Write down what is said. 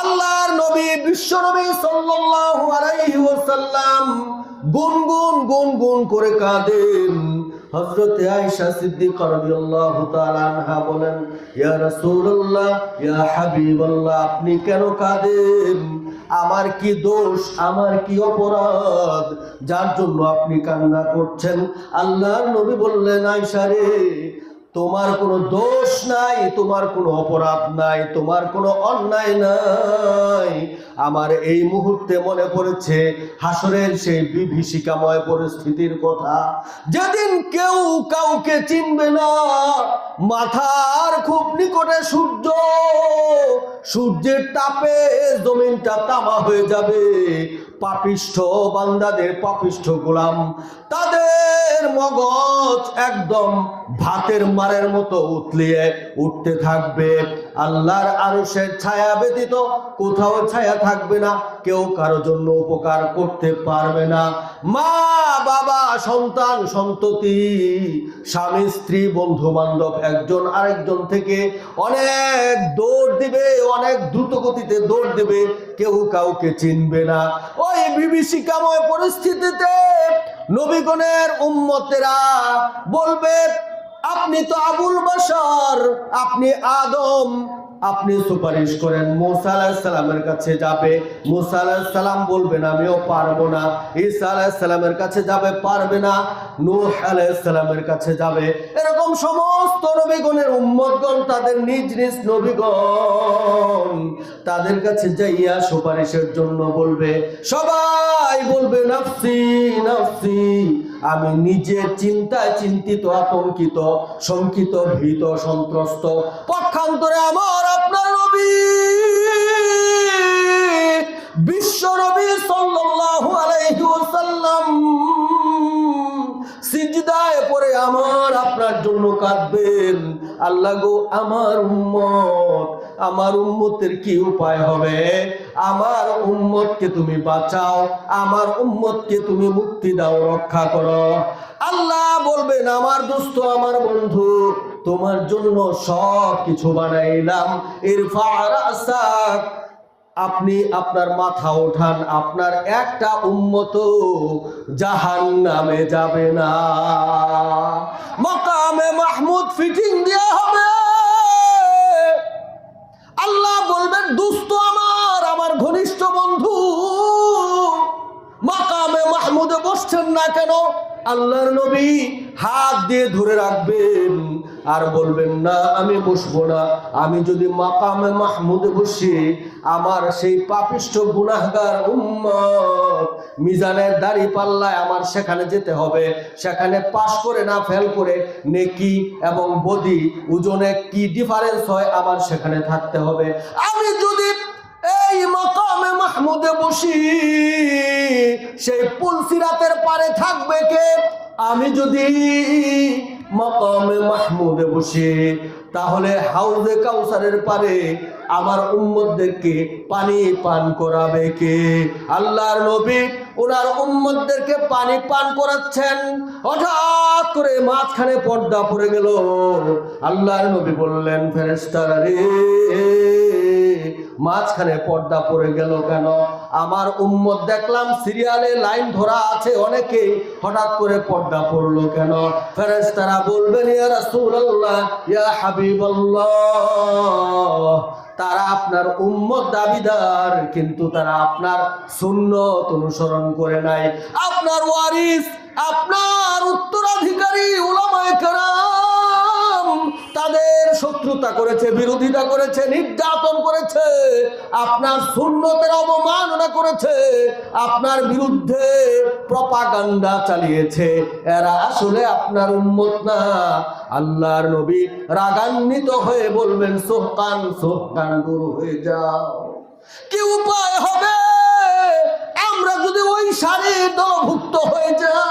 আল্লাহর নবী, বিশ্ব নবী সাল্লাল্লাহু আলাইহি ওয়াসাল্লাম গুনগুন গুনগুন করে কাঁদেন। হযরতে আয়েশা সিদ্দিকা রাদিয়াল্লাহু তাআলা আনহা বলেন, ইয়া রাসূলুল্লাহ, ইয়া হাবিবাল্লাহ, আপনি কেন কাঁদেন? আমার কি দোষ? আমার কি অপরাধ? যার জন্য আপনি কান্না করছেন? আল্লাহর নবী বললেন, আয়েশা রে তোমার কোনো দোষ নাই, তোমার কোনো অপরাধ নাই, তোমার কোনো অন্যায় নাই। আমার এই মুহূর্তে মনে পড়েছে হাসরের সেই বিভীষিকাময় পরিস্থিতির কথা। যেদিন কেউ কাউকে চিনবে না, মাথার খুব নিকটে সূর্য, সূর্যের তাপে জমিনটা তামা হয়ে যাবে। পাপিষ্ঠ বান্দাদের পাপিষ্ঠ গোলাম, তাদের মগজ একদম ভাতের মারের মতো উতলিয়ে উঠতে থাকবে। আল্লাহর আরশের ছায়া ব্যতীত কোথাও ছায়া থাকবে না, কেউ কারও জন্য উপকার করতে পারবে না। মা, বাবা, সন্তান, সন্ততি, স্বামী, স্ত্রী বন্ধু বান্ধব একজন আরেকজন থেকে অনেক দৌড় দিবে, অনেক দ্রুত গতিতে দৌড় দিবে, কেউ কাউকে চিনবে না। ওই বিভীষিকাময় পরিস্থিতিতে নবীগণের উম্মতেরা বলবে আপনি তো আবুল বাশার, আপনি আদম। আপনি সুপারিশ করেন, মুসা আলাহিসাল্লামের কাছে যাবে। মুসা বলবেন, আমিও পারব না। ঈসা কাছে যাবে, পারবে না। নূহ আলাইসালামের কাছে যাবে। এরকম সমস্ত নবীগণের উম্মতগণ তাদের নিজ নিজ নবীগণ তাদের কাছে যাইয়া সুপারিশের জন্য বলবে, সবাই বলবে, নাফসি নাফসি। আমি নিজে চিন্তায় চিন্তিত, আতঙ্কিত, শঙ্কিত, ভীত, সন্ত্রস্ত। পক্ষান্তরে আমার আপনার নবী, বিশ্ব নবী সাল্লাল্লাহু আলাইহি ওয়াসাল্লাম পড়ে আমার আপনার জন্য কাঁদবেন। আল্লাহ গো, আমার উম্মত, আমার উম্মতের কি উপায় হবে? আমার উম্মতকে তুমি বাঁচাও, আমার উম্মতকে তুমি মুক্তি দাও, রক্ষা করো। আল্লাহ বলবেন, আমার দোস্ত, আমার বন্ধু, তোমার জন্য সব কিছু বানাইলাম। ইরফা রাসাক আপনি আপনার মাথা ওঠান আপনার একটা উম্মত জাহান নামে যাবে না। মকামে মাহমুদ ফিটিং দেওয়া হবে। আল্লাহ বলবেন, দুস্থ আমার আমার ঘনিষ্ঠ বন্ধু। মাকামে মাহমুদে বসছেন না কেন? আল্লাহর নবী হাত দিয়ে ধরে রাখবেন আর বলবেন, না, আমি বসবো না। আমি যদি মাকামে মাহমুদে বসি, আমার সেই পাপিষ্ঠ গুনাহগার উম্মত মিজানের দাড়ি পাল্লায় আমার সেখানে যেতে হবে। সেখানে পাশ করে না ফেল করে নেকি এবং বদি ওজনে কি ডিফারেন্স হয় আমার সেখানে থাকতে হবে। আমি যদি এই মকামে মাহমুদে বসি সেই পুলসিরাতের পারে থাকবে কে? আমি যদি মকামে মাহমুদে বসি, তাহলে হাউজে কাউসারের পারে আমার উম্মতদেরকে পানি পান করাবে কে? আল্লাহর নবী ওনার উম্মতদেরকে পানি পান করাচ্ছেন। হঠাৎ করে মাঝখানে পর্দা পড়ে গেল। আল্লাহর নবী বললেন ফেরেস্তারা মাঝখানে পর্দা পড়ে গেল কেন? আমার উম্মত দেখলাম সিরিয়ালে লাইন ধরা আছে অনেকে হঠাৎ করে পর্দা পড়ল কেন? বলবেন রাসূলুল্লাহ, ইয়া হাবিবাল্লাহ। তারা আপনার উম্মত দাবিদার, কিন্তু তারা আপনার সুন্নত অনুসরণ করে নাই। আপনার ওয়ারিস, আপনার উত্তরাধিকারী উলামায়ে কেরাম তাদের শত্রুতা করেছে, বিরোধিতা করেছে, নির্যাতন করেছে, আপনার সুন্নতের অবমাননা করেছে, আপনার বিরুদ্ধে প্রপাগান্ডা চালিয়েছে। এরা আসলে আপনার উম্মত না। আল্লাহর নবী রাগান্বিত হয়ে বলবেন, সোহকান সোহকান, দূর হয়ে যাও। কি উপায় হবে? আমরা যদি ওই সারির দলভুক্ত হয়ে যাই